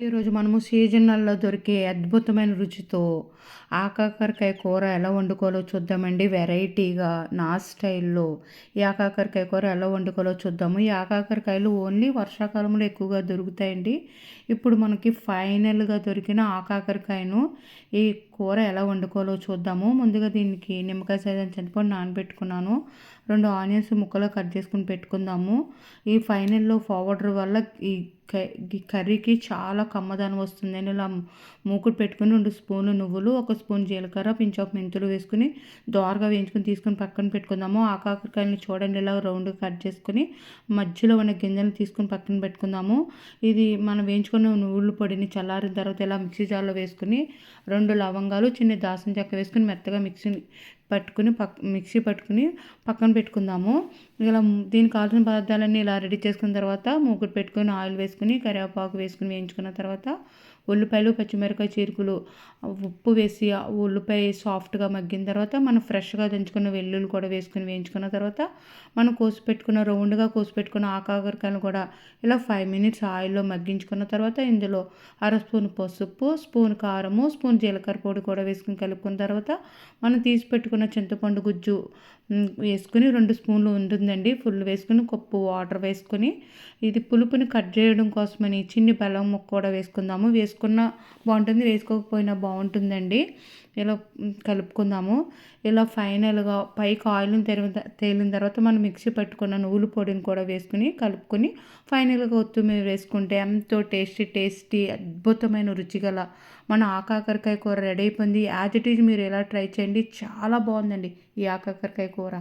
ఈరోజు మనము సీజనల్లో దొరికే అద్భుతమైన రుచితో ఆకాకరకాయ కూర ఎలా వండుకోవాలో చూద్దామండి. వెరైటీగా నా స్టైల్లో ఈ ఆకాకరకాయ కూర ఎలా వండుకోవాలో చూద్దాము. ఈ ఆకాకరకాయలు ఓన్లీ వర్షాకాలంలో ఎక్కువగా దొరుకుతాయండి. ఇప్పుడు మనకి ఫైనల్గా దొరికిన ఆకాకరకాయను ఈ కూర ఎలా వండుకోవాలో చూద్దాము. ముందుగా దీనికి నిమ్మకాయ సైజన్ చనిపోయి నానబెట్టుకున్నాను. రెండు ఆనియన్స్ ముక్కలు కట్ చేసుకుని పెట్టుకుందాము. ఈ ఫైనల్లో ఫార్వర్డర్ వల్ల ఈ కర్రీకి చాలా కమ్మదనం వస్తుంది. నేను ఇలా మూకుడు పెట్టుకుని రెండు స్పూన్లు నువ్వులు ఒక స్పూన్ జీలకర్ర పించాకు మెంతులు వేసుకుని దోరగా వేయించుకుని తీసుకుని పక్కన పెట్టుకుందాము. ఆ కాకరకాయలని చూడండి ఇలా రౌండ్ కట్ చేసుకుని మధ్యలో ఉన్న గింజలు తీసుకుని పక్కన పెట్టుకుందాము. ఇది మనం వేయించుకున్న నువ్వుల పొడిని చల్లారిన తర్వాత ఇలా మిక్సీ జార్లో వేసుకుని రెండు లవంగాలు చిన్న దాసం చెక్క వేసుకుని మెత్తగా మిక్సీ పట్టుకుని పక్ మిక్సీ పట్టుకుని పక్కన పెట్టుకుందాము. ఇలా దీనికి కావాల్సిన పదార్థాలన్నీ ఇలా రెడీ చేసుకున్న తర్వాత మూకుడు పెట్టుకుని ఆయిల్ వేసుకుని కరివేపాకు వేసుకుని వేయించుకున్న తర్వాత ఉల్లిపాయలు పచ్చిమిరపకాయ చీరుకులు ఉప్పు వేసి ఉల్లిపాయ సాఫ్ట్గా మగ్గిన తర్వాత మనం ఫ్రెష్గా దంచుకున్న వెల్లుల్లి కూడా వేసుకుని వేయించుకున్న తర్వాత మనం కోసి పెట్టుకున్న రౌండ్గా కోసి పెట్టుకున్న ఆకాకరకాయలు కూడా ఇలా ఫైవ్ మినిట్స్ ఆయిల్లో మగ్గించుకున్న తర్వాత ఇందులో అర స్పూన్ పసుపు స్పూన్ కారము స్పూన్ జీలకర్ర పొడి కూడా వేసుకుని కలుపుకున్న తర్వాత మనం తీసి పెట్టుకున్న చింతపండు గుజ్జు వేసుకుని రెండు స్పూన్లు ఉంటుందండి. ఫుల్ వేసుకుని కప్పు వాటర్ వేసుకొని ఇది పులుపుని కట్ చేయడం కోసమని చిన్ని బెల్లం ముక్క కూడా వేసుకుందాము. వేసుకున్న బాగుంటుంది వేసుకోకపోయినా బాగుంటుందండి. ఇలా కలుపుకుందాము. ఇలా ఫైనల్గా పైకి ఆయిల్ని తెరిన తేలిన తర్వాత మనం మిక్సీ పట్టుకున్న నువ్వుల పొడిని కూడా వేసుకుని కలుపుకొని ఫైనల్గా కొత్తిమీర వేసుకుంటే ఎంతో టేస్టీ టేస్టీ అద్భుతమైన రుచిగల మన ఆకాకరకాయ కూర రెడీ అయిపోయింది. యాజ్ ఇట్ ఈజ్ మీరు ఎలా ట్రై చేయండి. చాలా బాగుందండి. ఈ ఆకాకరకాయ కూర.